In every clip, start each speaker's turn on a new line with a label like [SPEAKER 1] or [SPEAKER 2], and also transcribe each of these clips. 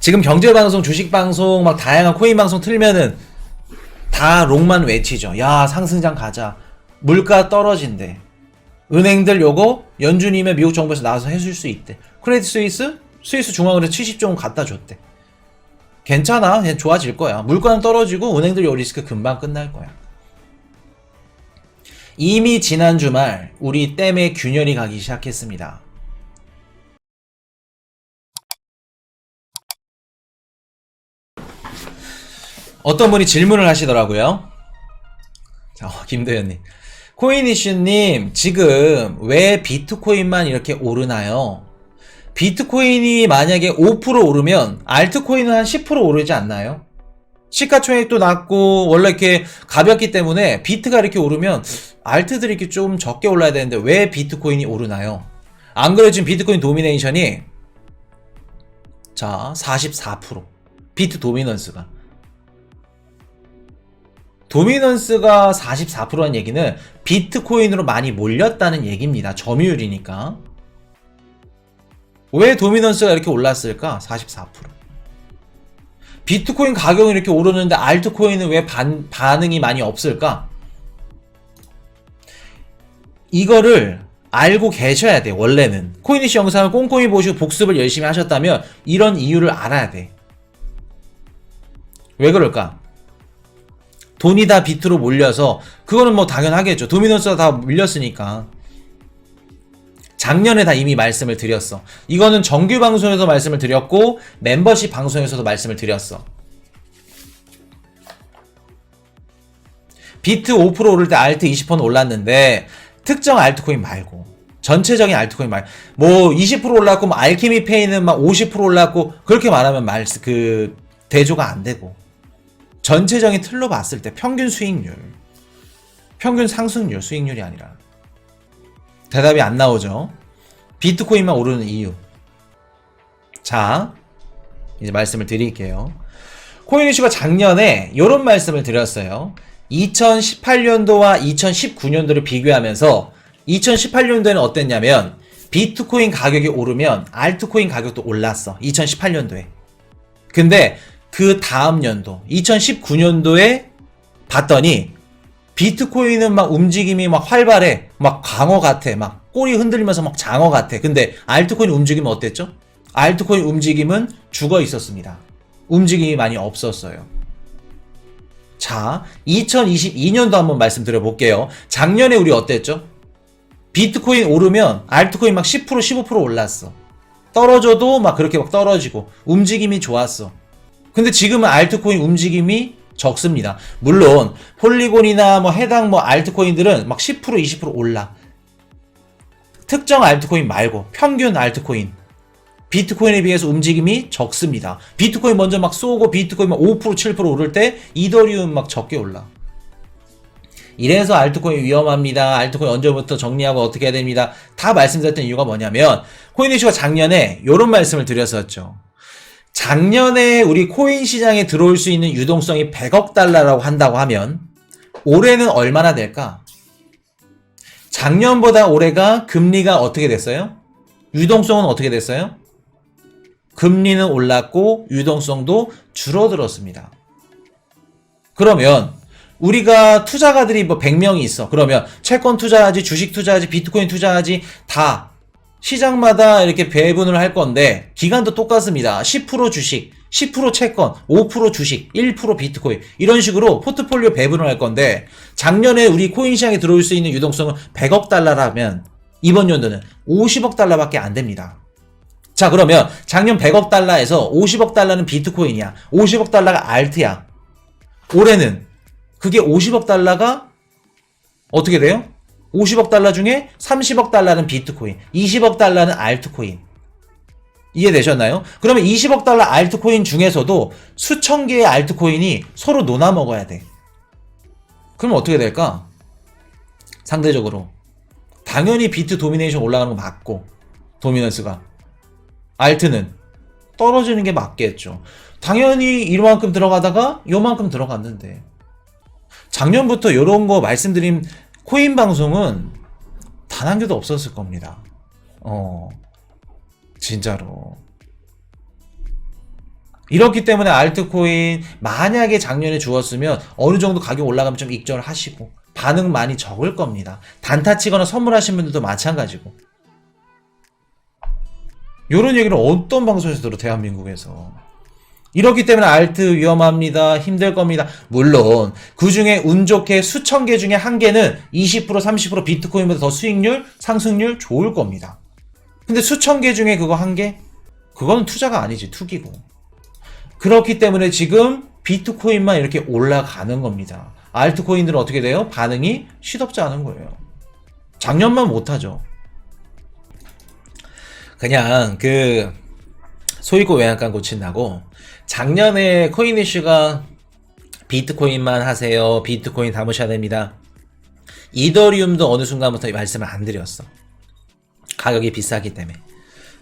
[SPEAKER 1] 지금 경제 방송, 주식 방송, 막 다양한 코인 방송 틀면은 다 롱만 외치죠. 야, 상승장 가자. 물가 떨어진대. 은행들 요거 연준이면 미국 정부에서 나와서 해줄 수 있대. 크레딧 스위스? 스위스 중앙은행 70조 원 갖다 줬대. 괜찮아. 그냥 좋아질 거야. 물가는 떨어지고 은행들 요 리스크 금방 끝날 거야. 이미 지난 주말 우리 댐에 균열이 가기 시작했습니다. 어떤 분이 질문을 하시더라고요. 자, 어, 김도현님. 코인이슈님, 지금 왜 비트코인만 이렇게 오르나요? 비트코인이 만약에 5% 오르면 알트코인은 한 10% 오르지 않나요? 시가총액도 낮고 원래 이렇게 가볍기 때문에 비트가 이렇게 오르면 알트들이 이렇게 좀 적게 올라야 되는데 왜 비트코인이 오르나요? 안 그래도 지금 비트코인 도미네이션이 자, 44% 비트 도미넌스가 도미넌스가 44%란 얘기는 비트코인으로 많이 몰렸다는 얘기입니다. 점유율이니까. 왜 도미넌스가 이렇게 올랐을까? 44%. 비트코인 가격은 이렇게 오르는데 알트코인은 왜 반, 반응이 많이 없을까? 이거를 알고 계셔야 돼, 원래는. 코인이시 영상을 꼼꼼히 보시고 복습을 열심히 하셨다면 이런 이유를 알아야 돼. 왜 그럴까? 돈이 다 비트로 몰려서 그거는 뭐 당연하겠죠. 도미노스가 다 밀렸으니까. 작년에 다 이미 말씀을 드렸어. 이거는 정규 방송에서 말씀을 드렸고 멤버십 방송에서도 말씀을 드렸어. 비트 5% 오를 때 알트 20% 올랐는데 특정 알트코인 말고 전체적인 알트코인 말. 뭐 20% 올랐고 뭐 알케미 페이는 막 50% 올랐고 그렇게 말하면 말 그 대조가 안 되고 전체적인 틀로 봤을 때 평균 수익률, 평균 상승률, 수익률이 아니라 대답이 안 나오죠. 비트코인만 오르는 이유. 자, 이제 말씀을 드릴게요. 코인 이슈가 작년에 이런 말씀을 드렸어요. 2018년도와 2019년도를 비교하면서 2018년도에는 어땠냐면 비트코인 가격이 오르면 알트코인 가격도 올랐어. 2018년도에. 근데 그 다음 연도 2019년도에 봤더니 비트코인은 막 움직임이 막 활발해. 막 광어 같아. 막 꼬리 흔들면서 막 장어 같아. 근데 알트코인 움직임은 어땠죠? 알트코인 움직임은 죽어 있었습니다. 움직임이 많이 없었어요. 자 2022년도 한번 말씀드려 볼게요. 작년에 우리 어땠죠? 비트코인 오르면 알트코인 막 10% 15% 올랐어. 떨어져도 막 그렇게 막 떨어지고 움직임이 좋았어 근데 지금은 알트코인 움직임이 적습니다. 물론 폴리곤이나 뭐 해당 뭐 알트코인들은 막 10% 20% 올라. 특정 알트코인 말고 평균 알트코인 비트코인에 비해서 움직임이 적습니다. 비트코인 먼저 막 쏘고 비트코인 막5% 7% 오를 때 이더리움 막 적게 올라. 이래서 알트코인 위험합니다. 알트코인 언제부터 정리하고 어떻게 해야 됩니다. 다 말씀드렸던 이유가 뭐냐면 코인 이슈가 작년에 이런 말씀을 드렸었죠. 작년에 우리 코인 시장에 들어올 수 있는 유동성이 100억 달러라고 한다고 하면 올해는 얼마나 될까? 작년보다 올해가 금리가 어떻게 됐어요? 유동성은 어떻게 됐어요? 금리는 올랐고 유동성도 줄어들었습니다. 그러면 우리가 투자가들이 뭐 100명이 있어. 그러면 채권 투자하지, 주식 투자하지, 비트코인 투자하지 다 시장마다 이렇게 배분을 할 건데 기간도 똑같습니다. 10% 주식, 10% 채권, 5% 주식, 1% 비트코인 이런 식으로 포트폴리오 배분을 할 건데 작년에 우리 코인 시장에 들어올 수 있는 유동성은 100억 달러라면 이번 연도는 50억 달러밖에 안 됩니다. 자 그러면 작년 100억 달러에서 50억 달러는 비트코인이야. 50억 달러가 알트야. 올해는 그게 50억 달러가 어떻게 돼요? 50억 달러 중에 30억 달러는 비트코인, 20억 달러는 알트코인. 이해되셨나요? 그러면 20억 달러 알트코인 중에서도 수천 개의 알트코인이 서로 논아 먹어야 돼. 그럼 어떻게 될까? 상대적으로. 당연히 비트 도미네이션 올라가는 거 맞고, 도미넌스가. 알트는 떨어지는 게 맞겠죠. 당연히 이만큼 들어가다가 요만큼 들어갔는데. 작년부터 이런 거 말씀드린 코인 방송은 단 한 개도 없었을 겁니다. 어, 진짜로. 이렇기 때문에 알트코인 만약에 작년에 주었으면 어느 정도 가격 올라가면 좀 익절을 하시고 반응 많이 적을 겁니다. 단타 치거나 선물하신 분들도 마찬가지고. 요런 얘기를 어떤 방송에서 들어 대한민국에서. 이렇기 때문에 알트 위험합니다. 힘들 겁니다. 물론 그 중에 운 좋게 수천 개 중에 한 개는 20% 30% 비트코인보다 더 수익률, 상승률 좋을 겁니다. 근데 수천 개 중에 그거 한 개? 그거는 투자가 아니지, 투기고. 그렇기 때문에 지금 비트코인만 이렇게 올라가는 겁니다. 알트코인들은 어떻게 돼요? 반응이 시덥지 않은 거예요. 작년만 못하죠. 그냥 그 소위고 외양간 고친다고 작년에 코인 이슈가 비트코인만 하세요. 비트코인 담으셔야 됩니다. 이더리움도 어느 순간부터 말씀을 안 드렸어. 가격이 비싸기 때문에.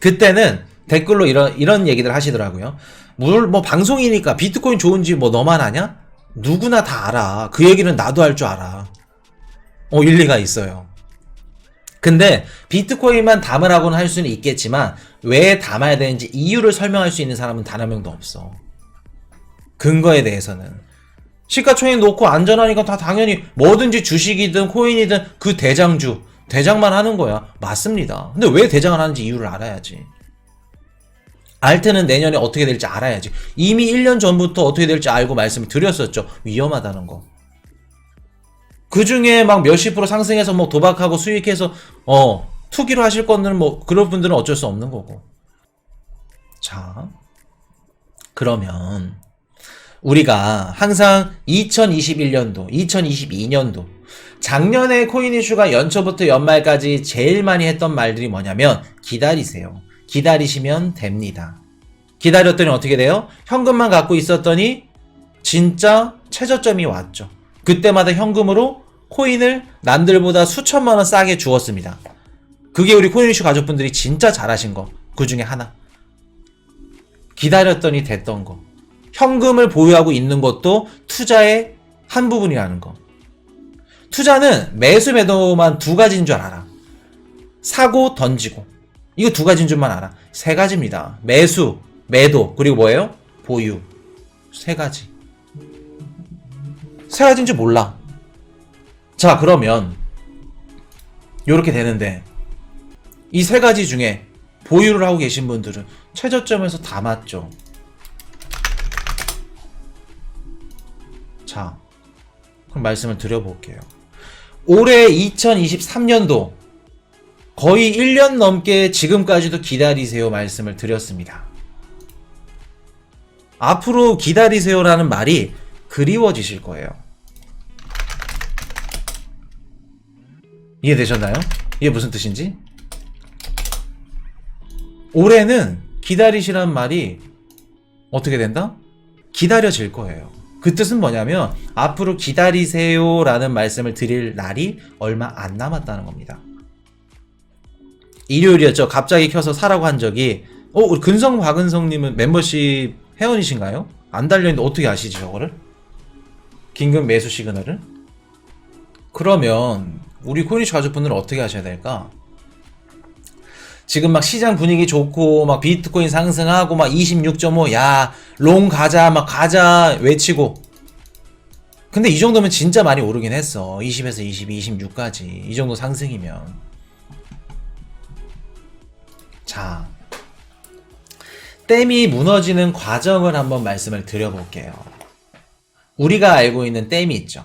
[SPEAKER 1] 그때는 댓글로 이런 이런 얘기들 하시더라고요. 물 뭐 방송이니까 비트코인 좋은지 뭐 너만 아냐? 누구나 다 알아. 그 얘기는 나도 할 줄 알아. 어 일리가 있어요. 근데 비트코인만 담으라고는 할 수는 있겠지만 왜 담아야 되는지 이유를 설명할 수 있는 사람은 단 한 명도 없어. 근거에 대해서는. 시가총액 놓고 안전하니까 다 당연히 뭐든지 주식이든 코인이든 그 대장주, 대장만 하는 거야. 맞습니다. 근데 왜 대장을 하는지 이유를 알아야지. 알트는 내년에 어떻게 될지 알아야지. 이미 1년 전부터 어떻게 될지 알고 말씀을 드렸었죠. 위험하다는 거. 그 중에 막 몇십 프로 상승해서 뭐 도박하고 수익해서 어 투기로 하실 건들은 뭐 그런 분들은 어쩔 수 없는 거고. 자, 그러면 우리가 항상 2021년도, 2022년도 작년에 코인 이슈가 연초부터 연말까지 제일 많이 했던 말들이 뭐냐면 기다리세요. 기다리시면 됩니다. 기다렸더니 어떻게 돼요? 현금만 갖고 있었더니 진짜 최저점이 왔죠. 그때마다 현금으로 코인을 남들보다 수천만 원 싸게 주었습니다. 그게 우리 코인 이슈 가족분들이 진짜 잘하신 거. 그 중에 하나. 기다렸더니 됐던 거. 현금을 보유하고 있는 것도 투자의 한 부분이라는 거. 투자는 매수 매도만 두 가지인 줄 알아. 사고 던지고. 이거 두 가지인 줄만 알아. 세 가지입니다. 매수, 매도, 그리고 뭐예요? 보유. 세 가지. 세 가지인 줄 몰라. 자, 그러면 요렇게 되는데 이 세 가지 중에 보유를 하고 계신 분들은 최저점에서 다 맞죠. 자, 그럼 말씀을 드려볼게요. 올해 2023년도 거의 1년 넘게 지금까지도 기다리세요 말씀을 드렸습니다. 앞으로 기다리세요라는 말이 그리워지실 거예요. 이해되셨나요? 이게 무슨 뜻인지? 올해는 기다리시란 말이 어떻게 된다? 기다려질 거예요. 그 뜻은 뭐냐면 앞으로 기다리세요라는 말씀을 드릴 날이 얼마 안 남았다는 겁니다. 일요일이었죠. 갑자기 켜서 사라고 한 적이 어, 근성 박은성님은 멤버십 회원이신가요? 안 달려있는데 어떻게 아시지 저거를? 긴급 매수 시그널을? 그러면 우리 코니시 가족분들은 어떻게 하셔야 될까? 지금 막 시장 분위기 좋고 막 비트코인 상승하고 막 26.5 야 롱 가자 막 가자 외치고. 근데 이 정도면 진짜 많이 오르긴 했어. 20에서 22, 26까지. 이 정도 상승이면. 자 댐이 무너지는 과정을 한번 말씀을 드려볼게요. 우리가 알고 있는 댐이 있죠.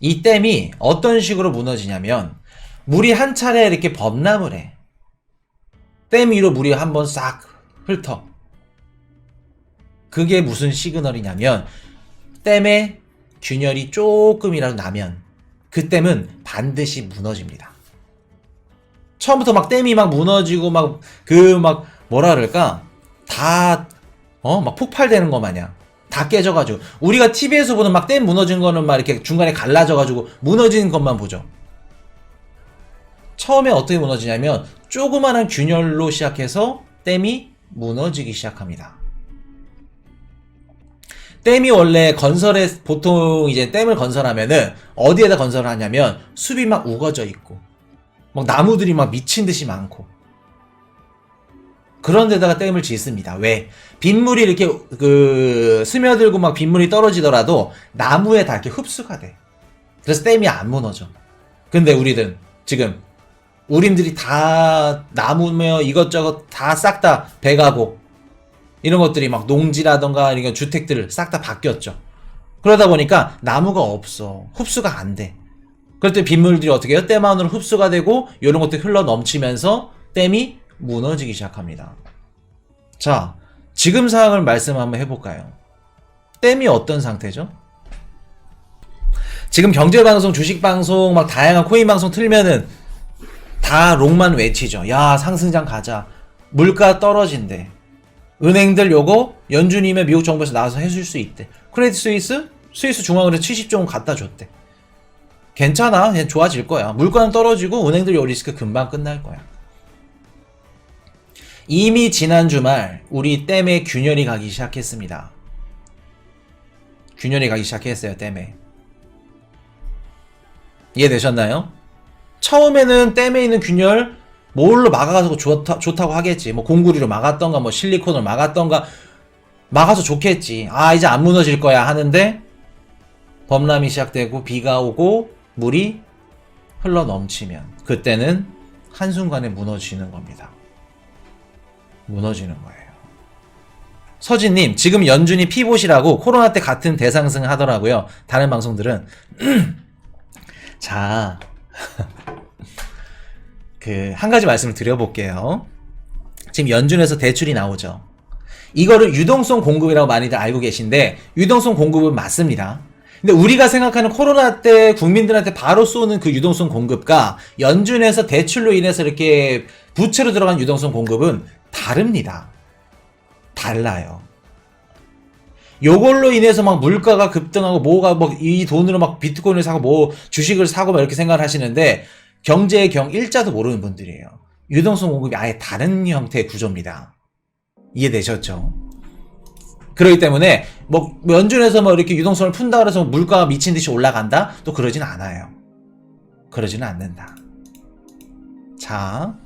[SPEAKER 1] 이 댐이 어떤 식으로 무너지냐면 물이 한 차례 이렇게 범람을 해 댐 위로 물이 한번 싹 훑어. 그게 무슨 시그널이냐면 댐에 균열이 조금이라도 나면 그 댐은 반드시 무너집니다. 처음부터 막 댐이 막 무너지고 막 그 막 뭐라 그럴까 다 어 막 폭발되는 거 마냥 다 깨져가지고 우리가 TV에서 보는 막 댐 무너진 거는 막 이렇게 중간에 갈라져가지고 무너지는 것만 보죠. 처음에 어떻게 무너지냐면 조그마한 균열로 시작해서 댐이 무너지기 시작합니다. 댐이 원래 건설에 보통 이제 댐을 건설하면은 어디에다 건설을 하냐면 숲이 막 우거져 있고 막 나무들이 막 미친 듯이 많고 그런 데다가 댐을 짓습니다. 왜? 빗물이 이렇게 그 스며들고 막 빗물이 떨어지더라도 나무에 다 이렇게 흡수가 돼. 그래서 댐이 안 무너져. 근데 우리는 지금 우림들이 다 나무며 이것저것 다 싹 다 배가고 이런 것들이 막 농지라던가 이런 주택들 싹다 바뀌었죠. 그러다 보니까 나무가 없어. 흡수가 안 돼. 그럴 때 빗물들이 어떻게 해요? 댐 안으로 흡수가 되고 이런 것들이 흘러 넘치면서 댐이 무너지기 시작합니다. 자, 지금 상황을 말씀 한번 해볼까요? 댐이 어떤 상태죠? 지금 경제방송, 주식방송, 막 다양한 코인방송 틀면은 다 롱만 외치죠. 야, 상승장 가자. 물가 떨어진대. 은행들 요거 연준이면 미국 정부에서 나와서 해줄 수 있대. 크레딧 스위스? 스위스 중앙은행 70조 원 갖다 줬대. 괜찮아. 그냥 좋아질 거야. 물가는 떨어지고 은행들 요 리스크 금방 끝날 거야. 이미 지난 주말 우리 댐에 균열이 가기 시작했습니다. 균열이 가기 시작했어요, 댐에. 이해되셨나요? 처음에는 댐에 있는 균열 뭘로 막아가지고 좋다, 좋다고 하겠지. 뭐 공구리로 막았던가, 뭐 실리콘으로 막았던가, 막아서 좋겠지. 아, 이제 안 무너질 거야 하는데, 범람이 시작되고, 비가 오고, 물이 흘러 넘치면, 그때는 한순간에 무너지는 겁니다. 무너지는 거예요. 서진님, 지금 연준이 피봇이라고 코로나 때 같은 대상승 하더라고요. 다른 방송들은. 자, 그, 한 가지 말씀을 드려볼게요. 지금 연준에서 대출이 나오죠. 이거를 유동성 공급이라고 많이들 알고 계신데, 유동성 공급은 맞습니다. 근데 우리가 생각하는 코로나 때 국민들한테 바로 쏘는 그 유동성 공급과 연준에서 대출로 인해서 이렇게 부채로 들어간 유동성 공급은 다릅니다. 달라요. 요걸로 인해서 막 물가가 급등하고 뭐가 막 이 돈으로 막 비트코인을 사고 뭐 주식을 사고 막 이렇게 생각을 하시는데 경제의 경 일자도 모르는 분들이에요. 유동성 공급이 아예 다른 형태의 구조입니다. 이해되셨죠? 그렇기 때문에 뭐 연준에서 뭐 이렇게 유동성을 푼다 그래서 물가가 미친 듯이 올라간다? 또 그러진 않아요. 그러지는 않는다. 자,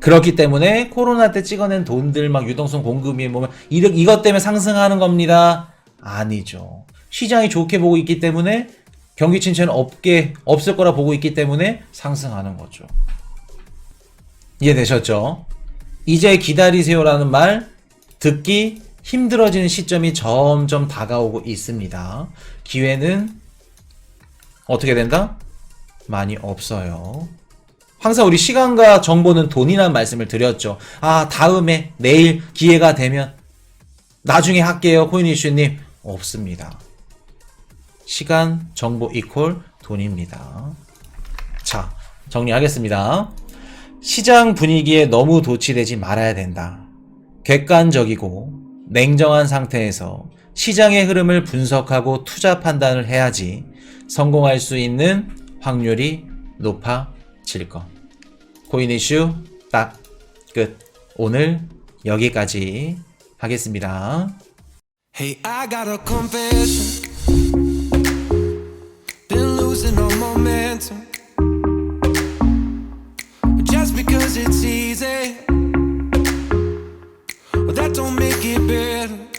[SPEAKER 1] 그렇기 때문에 코로나 때 찍어낸 돈들 막 유동성 공급이 뭐 이러- 이것 때문에 상승하는 겁니다. 아니죠. 시장이 좋게 보고 있기 때문에 경기 침체는 없게 없을 거라 보고 있기 때문에 상승하는 거죠. 이해되셨죠? 이제 기다리세요라는 말 듣기 힘들어지는 시점이 점점 다가오고 있습니다. 기회는 어떻게 된다? 많이 없어요. 항상 우리 시간과 정보는 돈이라는 말씀을 드렸죠. 아, 다음에, 내일 기회가 되면, 나중에 할게요, 코인 이슈님. 없습니다. 시간, 정보 이퀄 돈입니다. 자, 정리하겠습니다. 시장 분위기에 너무 도취되지 말아야 된다. 객관적이고 냉정한 상태에서 시장의 흐름을 분석하고 투자 판단을 해야지 성공할 수 있는 확률이 높아질 것. 코인 이슈 딱 끝. 오늘 여기까지 하겠습니다.
[SPEAKER 2] Hey, losing all momentum just because it's easy. Well, that don't make it better.